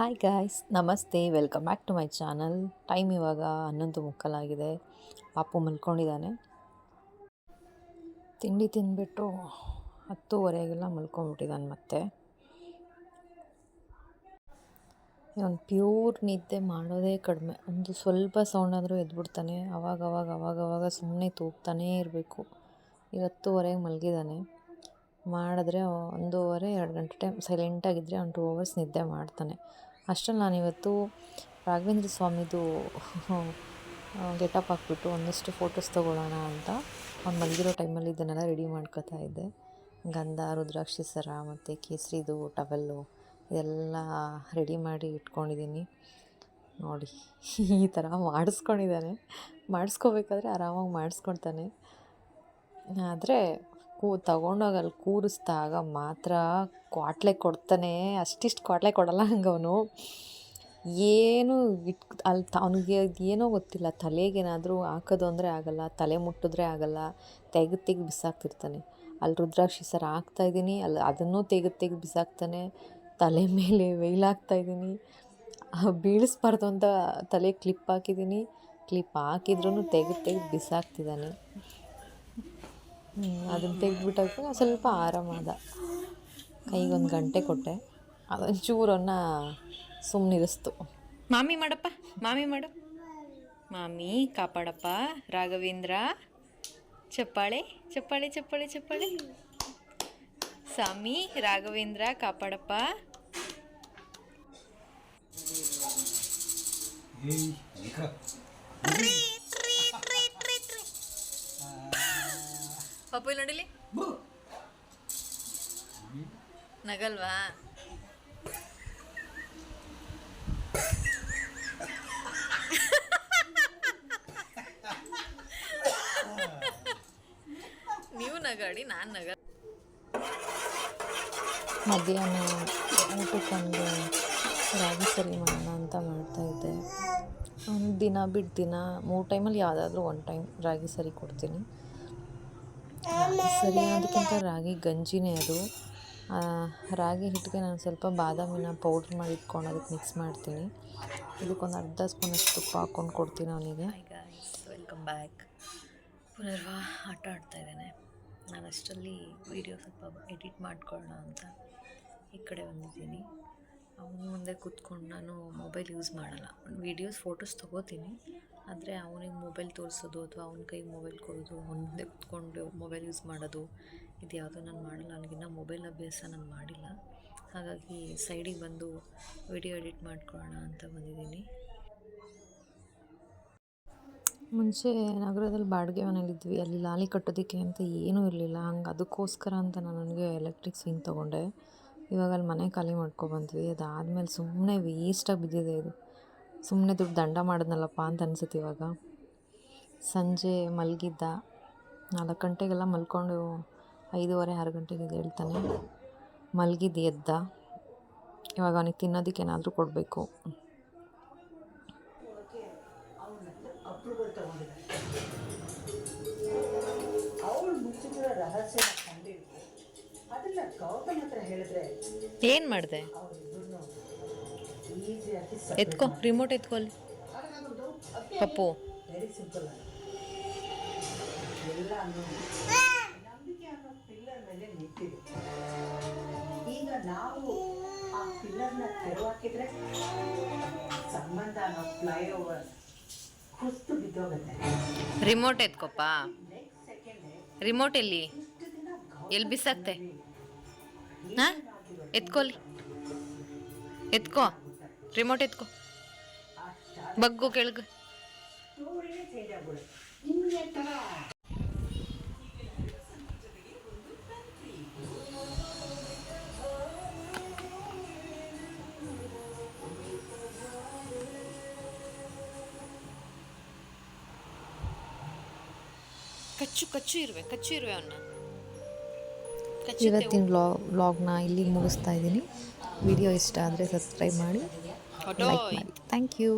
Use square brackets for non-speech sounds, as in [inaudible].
Hi guys ನಮಸ್ತೆ. Welcome back to my channel time ಇವಾಗ ಹನ್ನೊಂದು ಮುಕ್ಕಲಾಗಿದೆ. ಪಾಪು ಮಲ್ಕೊಂಡಿದ್ದಾನೆ. ತಿಂಡಿ ತಿಂದ್ಬಿಟ್ಟು ಹತ್ತೂವರೆಗೆಲ್ಲ ಮಲ್ಕೊಂಡ್ಬಿಟ್ಟಿದ್ದಾನೆ ಮತ್ತೆ. ಇವನು ಪ್ಯೂರ್ ನಿದ್ದೆ ಮಾಡೋದೇ ಕಡಿಮೆ. ಒಂದು ಸ್ವಲ್ಪ ಸೌಂಡ್ ಆದರೂ ಎದ್ಬಿಡ್ತಾನೆ. ಅವಾಗ ಅವಾಗ ಅವಾಗ ಅವಾಗ ಸುಮ್ಮನೆ ತೂಗ್ತಾನೇ ಇರಬೇಕು. ಈಗ ಹತ್ತುವರೆಗೆ ಮಲಗಿದ್ದಾನೆ. ಮಾಡಿದ್ರೆ ಒಂದೂವರೆ, ಎರಡು ಗಂಟೆ ಟೈಮ್ ಸೈಲೆಂಟಾಗಿದ್ದರೆ ಅವ್ನು ಟೂ ಅವರ್ಸ್ ನಿದ್ದೆ ಮಾಡ್ತಾನೆ. ಅಷ್ಟರಲ್ಲಿ ನಾನಿವತ್ತು ರಾಘವೇಂದ್ರ ಸ್ವಾಮಿದು [laughs] ಗೆಟಪ್ ಹಾಕ್ಬಿಟ್ಟು ಒಂದಷ್ಟು ಫೋಟೋಸ್ ತೊಗೊಳ್ಳೋಣ ಅಂತ ಅವ್ನು ಮಲಗಿರೋ ಟೈಮಲ್ಲಿ ಇದನ್ನೆಲ್ಲ ರೆಡಿ ಮಾಡ್ಕೋತಾ ಇದ್ದೆ. ಗಂಧ, ರುದ್ರಾಕ್ಷಿ ಸರ ಮತ್ತು ಕೇಸರಿದು, ಟವೆಲ್ಲು ಇದೆಲ್ಲ ರೆಡಿ ಮಾಡಿ ಇಟ್ಕೊಂಡಿದ್ದೀನಿ. ನೋಡಿ, [laughs] ಈ ಥರ ಮಾಡಿಸ್ಕೊಂಡಿದ್ದಾನೆ. ಮಾಡಿಸ್ಕೋಬೇಕಾದ್ರೆ ಆರಾಮಾಗಿ ಮಾಡಿಸ್ಕೊಳ್ತಾನೆ. ಆದರೆ ಕೂ, ತಗೊಂಡೋಗಿ ಅಲ್ಲಿ ಕೂರಿಸ್ದಾಗ ಮಾತ್ರ ಕ್ವಾಟ್ಲೆ ಕೊಡ್ತಾನೆ, ಅಷ್ಟಿಷ್ಟು ಕ್ವಾಟ್ಲೆ ಕೊಡಲ್ಲ ಹಂಗೆ ಅವನು ಏನು ಇಟ್ ಅಲ್ಲಿ ಅವನಿಗೆ ಏನೋ ಗೊತ್ತಿಲ್ಲ ತಲೆಗೇನಾದರೂ ಹಾಕೋದು ಅಂದರೆ ಆಗಲ್ಲ, ತಲೆ ಮುಟ್ಟಿದ್ರೆ ಆಗಲ್ಲ, ತೆಗೆದು ತೆಗೆದು ಬಿಸಾಕ್ತಿರ್ತಾನೆ. ಅಲ್ಲಿ ರುದ್ರಾಕ್ಷಿ ಸರ ಹಾಕ್ತಾಯಿದ್ದೀನಿ ಅಲ್ಲಿ ಅದನ್ನು ತೆಗೆದು ತೆಗೆದು ಬಿಸಾಕ್ತಾನೆ, ತಲೆ ಮೇಲೆ ವೆಯ್ಲ್ ಹಾಕ್ತಾಯಿದ್ದೀನಿ ಬೀಳಿಸ್ಬಾರ್ದು ಅಂತ ತಲೆ ಕ್ಲಿಪ್ ಹಾಕಿದ್ದೀನಿ ಕ್ಲಿಪ್ ಹಾಕಿದ್ರೂ ತೆಗೆದು ತೆಗೆದು ಬಿಸಾಕ್ತಿದ್ದಾನೆ. ಅದನ್ನು ತೆಗೆದ್ಬಿಟ್ಟಾಗ ಸ್ವಲ್ಪ ಆರಾಮಾದ. ಕೈಗೊಂದು ಗಂಟೆ ಕೊಟ್ಟೆ ಅದೊಂಚೂರನ್ನ ಸುಮ್ಮನಿರಿಸ್ತು ಮಾಮಿ ಮಾಡಪ್ಪ ಮಾಮಿ ಮಾಡು ಮಾಮಿ ಕಾಪಾಡಪ್ಪ ರಾಘವೇಂದ್ರ ಚಪ್ಪಾಳೆ ಚಪ್ಪಾಳೆ ಚಪ್ಪಾಳೆ ಚಪ್ಪಾಳೆ ಸ್ವಾಮಿ ರಾಘವೇಂದ್ರ ಕಾಪಾಡಪ್ಪ ಪಪ್ಪು ಇಲ್ಲಿ ನೋಡಿಲಿ ನಗಲ್ವಾ? ನೀವು ನಗಾಡಿ, ನಾನು ನಗ ಮಧ್ಯಾಹ್ನ ಊಟಕ್ಕೊಂದು ರಾಗಿ ಸರಿ ಮಾಡೋಣ ಅಂತ ಮಾಡ್ತಾಯಿದ್ದೆ ಒಂದು ದಿನ ಬಿಟ್ಟು ದಿನ, ಮೂರು ಟೈಮಲ್ಲಿ ಯಾವುದಾದ್ರೂ ಒಂದು ಟೈಮ್ ರಾಗಿ ಸರಿ ಕೊಡ್ತೀನಿ. ಸರಿ ಅದಕ್ಕಿಂತ ರಾಗಿ ಗಂಜಿನೇ ಅದು. ರಾಗಿ ಹಿಟ್ಟಿಗೆ ನಾನು ಸ್ವಲ್ಪ ಬಾದಾಮಿನ ಪೌಡ್ರ್ ಮಾಡಿ ಇಟ್ಕೊಂಡು ಅದಕ್ಕೆ ಮಿಕ್ಸ್ ಮಾಡ್ತೀನಿ. ಇದಕ್ಕೊಂದು ಅರ್ಧ ಸ್ಪೂನಷ್ಟು ತುಪ್ಪ ಹಾಕ್ಕೊಂಡು ಕೊಡ್ತೀನಿ ಅವನಿಗೆ. ವೆಲ್ಕಮ್ ಬ್ಯಾಕ್ ಪುನರ್ವ ಆಟ ಆಡ್ತಾ ಇದ್ದೇನೆ. ನಾನು ಅಷ್ಟರಲ್ಲಿ ವೀಡಿಯೋ ಸ್ವಲ್ಪ ಎಡಿಟ್ ಮಾಡ್ಕೊಳ್ಳೋಣ ಅಂತ ಈ ಕಡೆ ಬಂದಿದ್ದೀನಿ. ಅವನ ಮುಂದೆ ಕೂತ್ಕೊಂಡು ನಾನು ಮೊಬೈಲ್ ಯೂಸ್ ಮಾಡಲ್ಲ. ವೀಡಿಯೋಸ್ ಫೋಟೋಸ್ ತೊಗೋತೀನಿ. ಆದರೆ ಅವನಿಗೆ ಮೊಬೈಲ್ ತೋರಿಸೋದು ಅಥವಾ ಅವನ ಕೈಗೆ ಮೊಬೈಲ್ ಕೊಡೋದು ಮುಂದೆ ಕೂತ್ಕೊಂಡು ಮೊಬೈಲ್ ಯೂಸ್ ಮಾಡೋದು, ಇದು ಯಾವುದೋ ನಾನು ಮಾಡಲ್ಲ. ನನಗಿನ್ನ ಮೊಬೈಲ್ ಅಭ್ಯಾಸ ನಾನು ಮಾಡಿಲ್ಲ. ಹಾಗಾಗಿ ಸೈಡಿಗೆ ಬಂದು ವಿಡಿಯೋ ಎಡಿಟ್ ಮಾಡ್ಕೊಳ್ಳೋಣ ಅಂತ ಬಂದಿದ್ದೀನಿ. ಮುಂಚೆ ನಗರದಲ್ಲಿ ಬಾಡಿಗೆ ಮನೇಲಿದ್ವಿ ಅಲ್ಲಿ ಲಾಲಿ ಕಟ್ಟೋದಕ್ಕೆ ಅಂತ ಏನೂ ಇರಲಿಲ್ಲ. ಹಂಗೆ ಅದಕ್ಕೋಸ್ಕರ ಅಂತ ನಾನು ನನಗೆ ಎಲೆಕ್ಟ್ರಿಕ್ ಸ್ವಿಂಗ್ ತೊಗೊಂಡೆ. ಇವಾಗ ಅಲ್ಲಿ ಮನೆ ಖಾಲಿ ಮಾಡ್ಕೊಬಂದ್ವಿ. ಅದಾದಮೇಲೆ ಸುಮ್ಮನೆ ವೇಸ್ಟಾಗಿ ಬಿದ್ದಿದೆ ಇದು. ಸುಮ್ಮನೆ ದುಡ್ಡು ದಂಡ ಮಾಡಿದ್ನಲ್ಲಪ್ಪ ಅಂತ ಅನ್ಸುತ್ತೆ ಇವಾಗ. ಸಂಜೆ ಮಲಗಿದ್ದ. ನಾಲ್ಕು ಗಂಟೆಗೆಲ್ಲ ಮಲ್ಕೊಂಡು ಐದೂವರೆ, ಆರು ಗಂಟೆಗೆ ಹೇಳ್ತಾನೆ. ಮಲಗಿದ್ದು ಎದ್ದ. ಇವಾಗ ಅವನಿಗೆ ತಿನ್ನೋದಕ್ಕೆ ಏನಾದರೂ ಕೊಡಬೇಕು. ಕಂಡಿಡ್ದು ಹತ್ರ ಹೇಳಿದ್ರೆ ಏನು ಮಾಡಿದೆ? ಎತ್ಕೊ ಈಸಿಯಾಗಿ ಎತ್ಕೋ ರಿಮೋಟ್ ಎತ್ಕೊ ಅಲ್ಲಿ ಪಪ್ಪು. ವೆರಿ ಸಿಂಪಲ್ ಆಗಿ. ಎಲ್ಲ ನಂಬಿಕೆ ಅನ್ನೋ ಪಿಲ್ಲರ್ ಮೇಲೆ ನಿಂತಿದೆ. ಈಗ ನಾವು ಆ ಪಿಲ್ಲರ್ನ ತೆರವಾಕಿದ್ರೆ ಸಂಬಂಧ ಅನ್ನೋ ಫ್ಲೈಓವರ್ ಕುಸ್ತು ಬಿದ್ದೋಗುತ್ತೆ. ರಿಮೋಟ್ ಎತ್ಕೊಪ್ಪ. ನೆಕ್ಸ್ಟ್ ಸೆಕೆಂಡ್ ರಿಮೋಟ್ ಎಲ್ಲಿ? ಎಲ್ಲಿ ಬಿಸಾಕ್ತೆ? ಹಾಂ? ಎತ್ಕೊಲಿ. ಎತ್ಕೋ. ರಿಮೋಟ್ ಎತ್ಕೋ. ಬಗ್ಗು ಕೆಳಗೆ. ಕಚ್ಚು ಕಚ್ಚು ಇರುವೆ ಕಚ್ಚು ಇರುವೆ ಅವನ್ನ ಇವತ್ತಿನ ವ್ಲಾಗ್ ವ್ಲಾಗ್ನ ಇಲ್ಲಿ ಮುಗಿಸ್ತಾ ಇದ್ದೀನಿ. ವಿಡಿಯೋ ಇಷ್ಟ ಆದರೆ ಸಬ್ಸ್ಕ್ರೈಬ್ ಮಾಡಿ. ಲೈಕ್ ಮಾಡಿ. Thank you